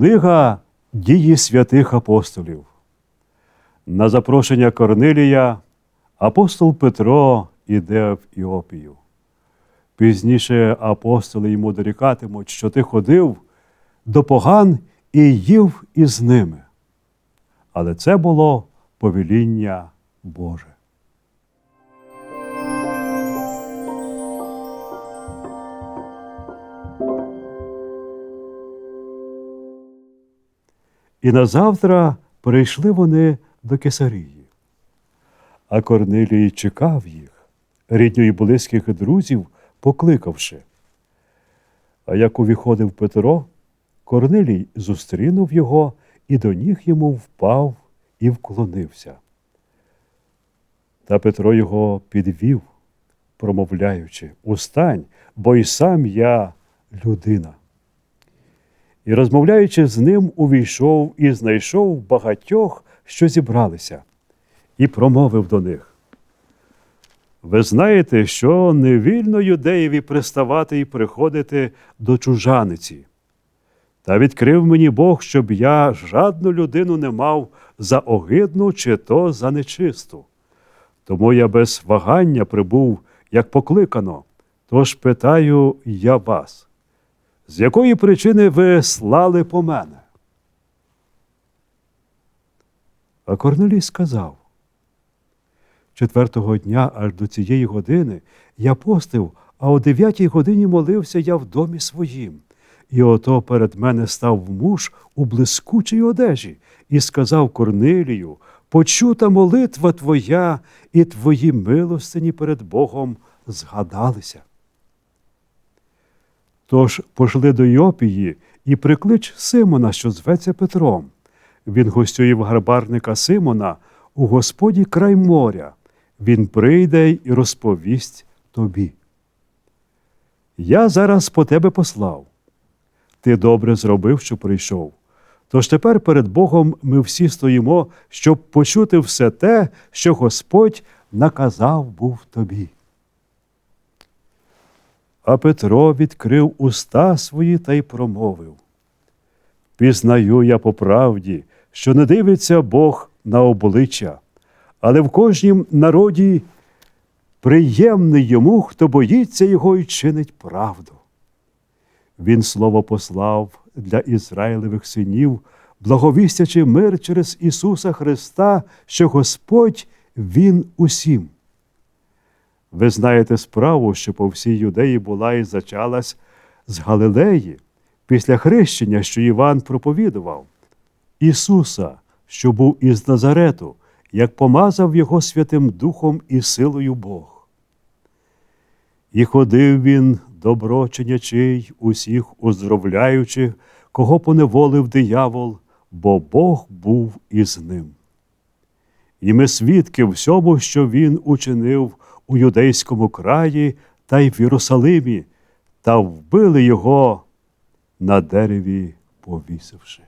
Книга Дії святих апостолів. На запрошення Корнилія апостол Петро іде в Іопію. Пізніше апостоли йому дорікатимуть, що ти ходив до поган і їв із ними. Але це було повеління Боже. І назавтра прийшли вони до Кесарії. А Корнилій чекав їх, рідню і близьких друзів, покликавши. А як увіходив Петро, Корнилій зустрінув його і до ніг йому впав і вклонився. Та Петро його підвів, промовляючи Устань, бо й сам я людина. І, розмовляючи з ним, увійшов і знайшов багатьох, що зібралися, і промовив до них. Ви знаєте, що не вільно юдеєві приставати і приходити до чужаниці. Та відкрив мені Бог, щоб я жадну людину не мав за огидну чи то за нечисту. Тому я без вагання прибув, як покликано. Тож питаю я вас, з якої причини ви слали по мене? А Корнелій сказав, четвертого дня аж до цієї години я постив, а о дев'ятій годині молився я в домі своїм. І ото перед мене став муж у блискучій одежі і сказав Корнилію, почута молитва твоя і твої милостині перед Богом згадалися. Тож пошли до Йопії і приклич Симона, що зветься Петром. Він гостює в гарбарника Симона у Господі край моря. Він прийде і розповість тобі. Я зараз по тебе послав. Ти добре зробив, що прийшов. Тож тепер перед Богом ми всі стоїмо, щоб почути все те, що Господь наказав був тобі. А Петро відкрив уста свої та й промовив Пізнаю я по правді, що не дивиться Бог на обличчя, але в кожнім народі приємний йому, хто боїться його і чинить правду. Він слово послав для Ізраїлевих синів, благовістячи мир через Ісуса Христа, що Господь Він усім. Ви знаєте справу, що по всій юдеї була і зачалась з Галилеї, після хрещення, що Іван проповідував, Ісуса, що був із Назарету, як помазав Його Святим Духом і силою Бог. І ходив він, добро чинячий, усіх уздоровляючи, кого поневолив диявол, бо Бог був із ним. І ми свідки всьому, що він учинив у юдейському краї та й в Єрусалимі, та вбили його на дереві повісивши.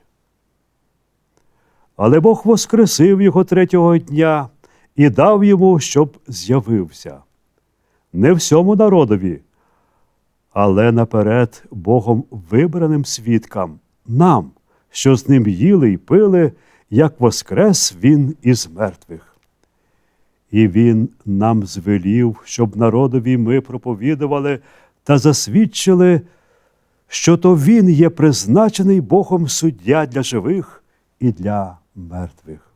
Але Бог воскресив його третього дня і дав йому, щоб з'явився. Не всьому народові, але наперед Богом вибраним свідкам, нам, що з ним їли й пили, як воскрес Він із мертвих. І Він нам звелів, щоб народові ми проповідували та засвідчили, що то Він є призначений Богом суддя для живих і для мертвих.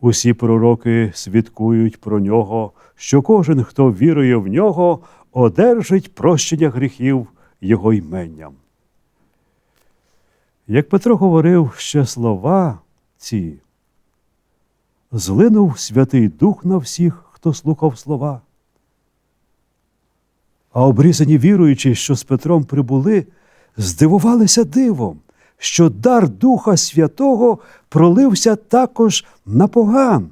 Усі пророки свідкують про нього, що кожен, хто вірує в нього, одержить прощення гріхів Його іменням. Як Петро говорив ще слова ці, злинув Святий Дух на всіх, хто слухав слова. А обрізані віруючі, що з Петром прибули, здивувалися дивом, що дар Духа Святого пролився також на поган,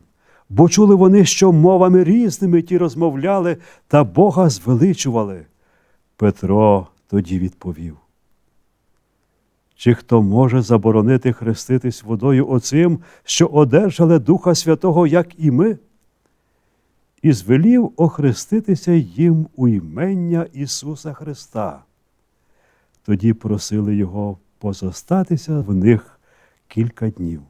бо чули вони, що мовами різними ті розмовляли та Бога звеличували. Петро тоді відповів. Чи хто може заборонити хреститись водою оцим, що одержали Духа Святого, як і ми? І звелів охреститися їм у імення Ісуса Христа. Тоді просили його позостатися в них кілька днів.